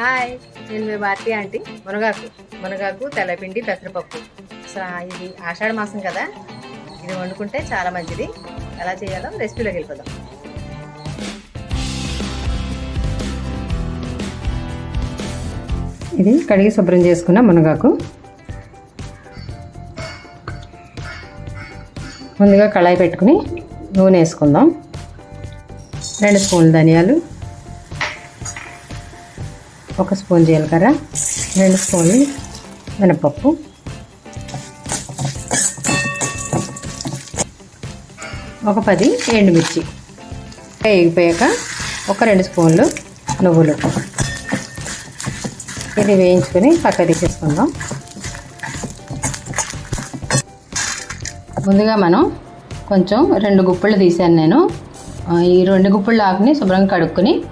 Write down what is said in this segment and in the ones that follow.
Hi నేను మీ Bharati aunty. మునగాకు. మునగాకు తెల్లపిండి పెసరపప్పు. అసలు ఇది ఆషాఢ మాసం కదా. ఇది వండుకుంటే చాలా మంచిది. ఎలా చేయాలో రెసిపీలోకి వెళ్ళిపోదాం. ఇది కడిగి శుభ్రం చేసుకున్న మునగాకు. ముందుగా కళాయి పెట్టుకుని నూనె వేసుకుందాం. రెండు స్పూన్లు ధనియాలు. ఒక స్పూన్ జీలకర్ర రెండు స్పూన్లు మినపప్పు. ఒక పది ఎండుమిర్చి. వేగిపోయాక ఒక రెండు స్పూన్లు నువ్వులు. ఇది వేయించుకొని పక్క తీసేసుకుందాం. ముందుగా మనం కొంచెం రెండు గుప్పళ్ళు తీసాను నేను. ఈ రెండు గుప్పళ్ళు ఆకుని శుభ్రంగా కడుక్కొని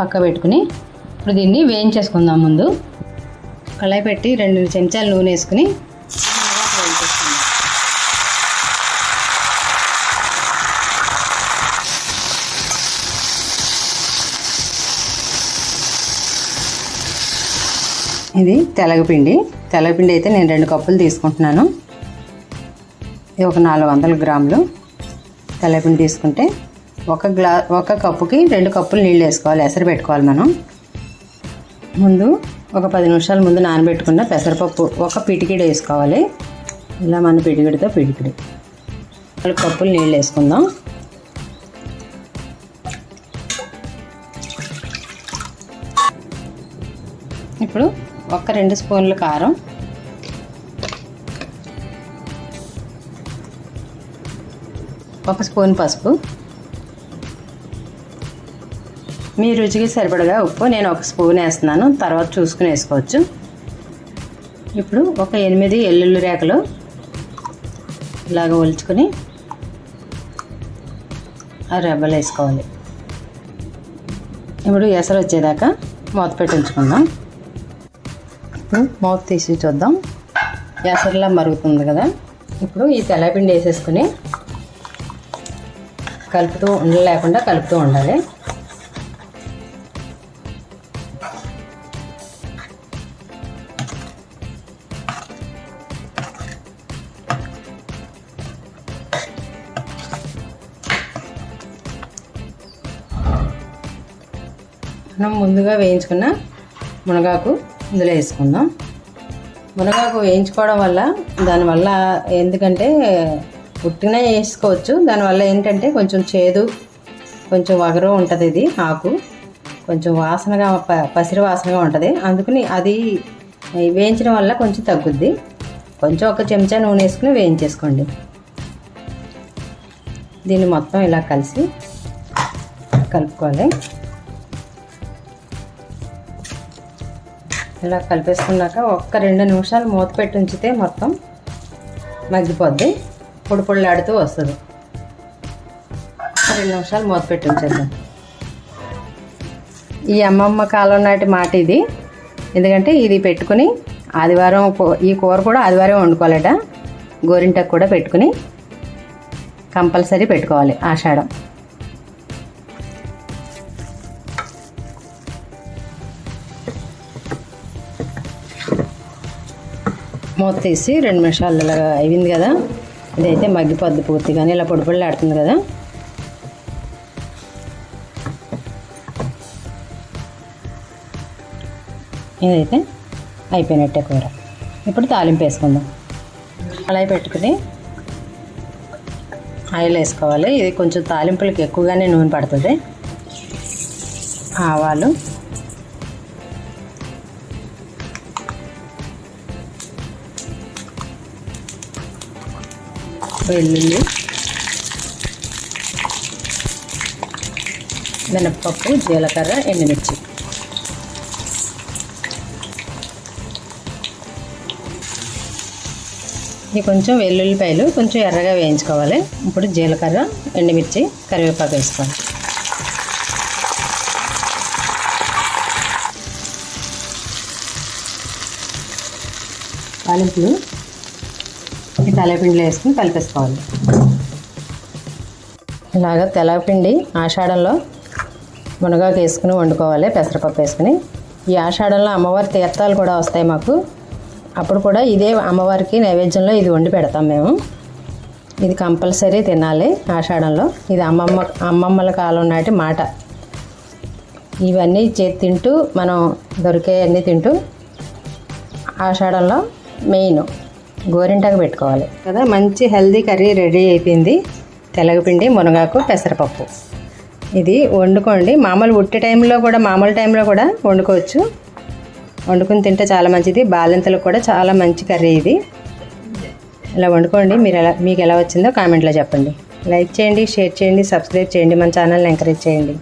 పక్క పెట్టుకుని ఇప్పుడు దీన్ని వేయించేసుకుందాం ముందు. కళాయి పెట్టి రెండు చెంచాలు నూనె వేసుకుని వేయించేసుకుందాం ఇది తెలగపిండి. తెలగపిండి అయితే నేను రెండు కప్పులు తీసుకుంటున్నాను. ఇది ఒక నాలుగు వందల గ్రాములు. తెల్లపిండి తీసుకుంటే ఒక గ్లా ఒక కప్పుకి రెండు కప్పులు నీళ్ళు వేసుకోవాలి. ఎసరు పెట్టుకోవాలి మనం. ముందు ఒక పది నిమిషాల ముందు నానబెట్టుకున్న పెసరపప్పు ఒక పిటికిడి వేసుకోవాలి. ఇలా మన పిటికిడితో పిటికిడి. నాలుగు కప్పులు నీళ్ళు వేసుకుందాం. ఇప్పుడు ఒక రెండు స్పూన్లు కారం. ఒక స్పూన్ పసుపు. మీ రుచికి సరిపడగా ఉప్పు నేను ఒక స్పూన్ వేస్తున్నాను. తర్వాత చూసుకుని వేసుకోవచ్చు. ఇప్పుడు ఒక ఎనిమిది ఎల్లుల్లి రేకలు ఇలాగ ఒలుచుకొని ఆ రెబ్బలు వేసుకోవాలి. ఇప్పుడు ఎసరు వచ్చేదాకా మూత పెట్టి ఉంచుకుందాం. ఇప్పుడు మూత తీసి చూద్దాం. ఎసరులా మరుగుతుంది కదా. ఇప్పుడు ఈ తెల్లపిండి వేసేసుకుని కలుపుతూ ఉండలేకుండా కలుపుతూ ఉండాలి. మనం ముందుగా వేయించుకున్న మునగాకు ఇందులో వేసుకుందాం. మునగాకు వేయించుకోవడం వల్ల దానివల్ల ఎందుకంటే ఉట్టినే వేసుకోవచ్చు. దానివల్ల ఏంటంటే కొంచెం చేదు కొంచెం వగరు ఉంటుంది ఇది ఆకు. కొంచెం వాసనగా ప- పసిరి వాసనగా ఉంటుంది. అందుకని అది వేయించడం వల్ల కొంచెం తగ్గుద్ది. కొంచెం ఒక చెంచా నూనె వేసుకుని వేయించేసుకోండి. దీన్ని మొత్తం ఇలా కలిసి కలుపుకోవాలి. ఇలా కలిపేసుకున్నాక ఒక్క రెండు నిమిషాలు మూత పెట్టి ఉంచితే మొత్తం మగ్గిపోద్ది. పొడి పొడిలాడుతూ వస్తుంది. రెండు నిమిషాలు మూత పెట్టి ఉంచేద్దాం. ఈ అమ్మమ్మ కాలం నాటి మాట ఇది. ఎందుకంటే ఇది పెట్టుకుని ఆదివారం కూ- ఈ కూర కూడా ఆదివారం వండుకోవాలట. గోరింటకు కూడా పెట్టుకుని కంపల్సరీ పెట్టుకోవాలి ఆషాఢం. మూత తీసి రెండు నిమిషాలు ఇలా అయింది కదా. ఇదైతే మగ్గిపోద్ది పూర్తిగానే ఇలా పొడి పొడి ఆడుతుంది కదా. ఇదైతే అయిపోయినట్టే కూర. ఇప్పుడు తాలింపు వేసుకుందాం. అలా పెట్టుకుని ఆయిల్ వేసుకోవాలి. ఇది కొంచెం తాలింపులకి ఎక్కువగానే నూనె పడుతుంది. ఆవాలు వెల్లుల్లి మినప్పప్పు జీలకర్ర ఎండుమిర్చి. ఇది కొంచెం వెల్లుల్లిపాయలు కొంచెం ఎర్రగా వేయించుకోవాలి. ఇప్పుడు జీలకర్ర ఎండుమిర్చి కరివేపాకు వేసుకోవాలి. తాలింపులు ఈ తెల్లపిండిలో వేసుకుని కలిపేసుకోవాలి. ఇలాగ తెల్లపిండి ఆషాఢంలో మునగాకు వేసుకుని వండుకోవాలి పెసరపప్పు వేసుకుని. ఈ ఆషాఢంలో అమ్మవారి తీర్థాలు కూడా వస్తాయి మాకు. అప్పుడు కూడా ఇదే అమ్మవారికి నైవేద్యంలో ఇది వండి పెడతాం మేము. ఇది కంపల్సరీ తినాలి ఆషాఢంలో. ఇది అమ్మమ్మ అమ్మమ్మల కాలం నాటి మాట. ఇవన్నీ చే తింటూ మనం దొరికే అన్నీ తింటూ ఆషాఢంలో మెయిన్. గోరింటాకు పెట్టుకోవాలి. కదా మంచి హెల్దీ కర్రీ రెడీ అయిపోయింది. తెలగపిండి మునగాకు పెసరపప్పు. ఇది వండుకోండి. మామూలు ఉట్టి టైంలో కూడా మామూలు టైంలో కూడా వండుకోవచ్చు. వండుకుని తింటే చాలా మంచిది. బాలింతలకు కూడా చాలా మంచి కర్రీ ఇది. ఇలా వండుకోండి. మీరు ఎలా మీకు ఎలా వచ్చిందో కామెంట్లో చెప్పండి. లైక్ చేయండి షేర్ చేయండి సబ్స్క్రైబ్ చేయండి. మన ఛానల్ని ఎంకరేజ్ చేయండి.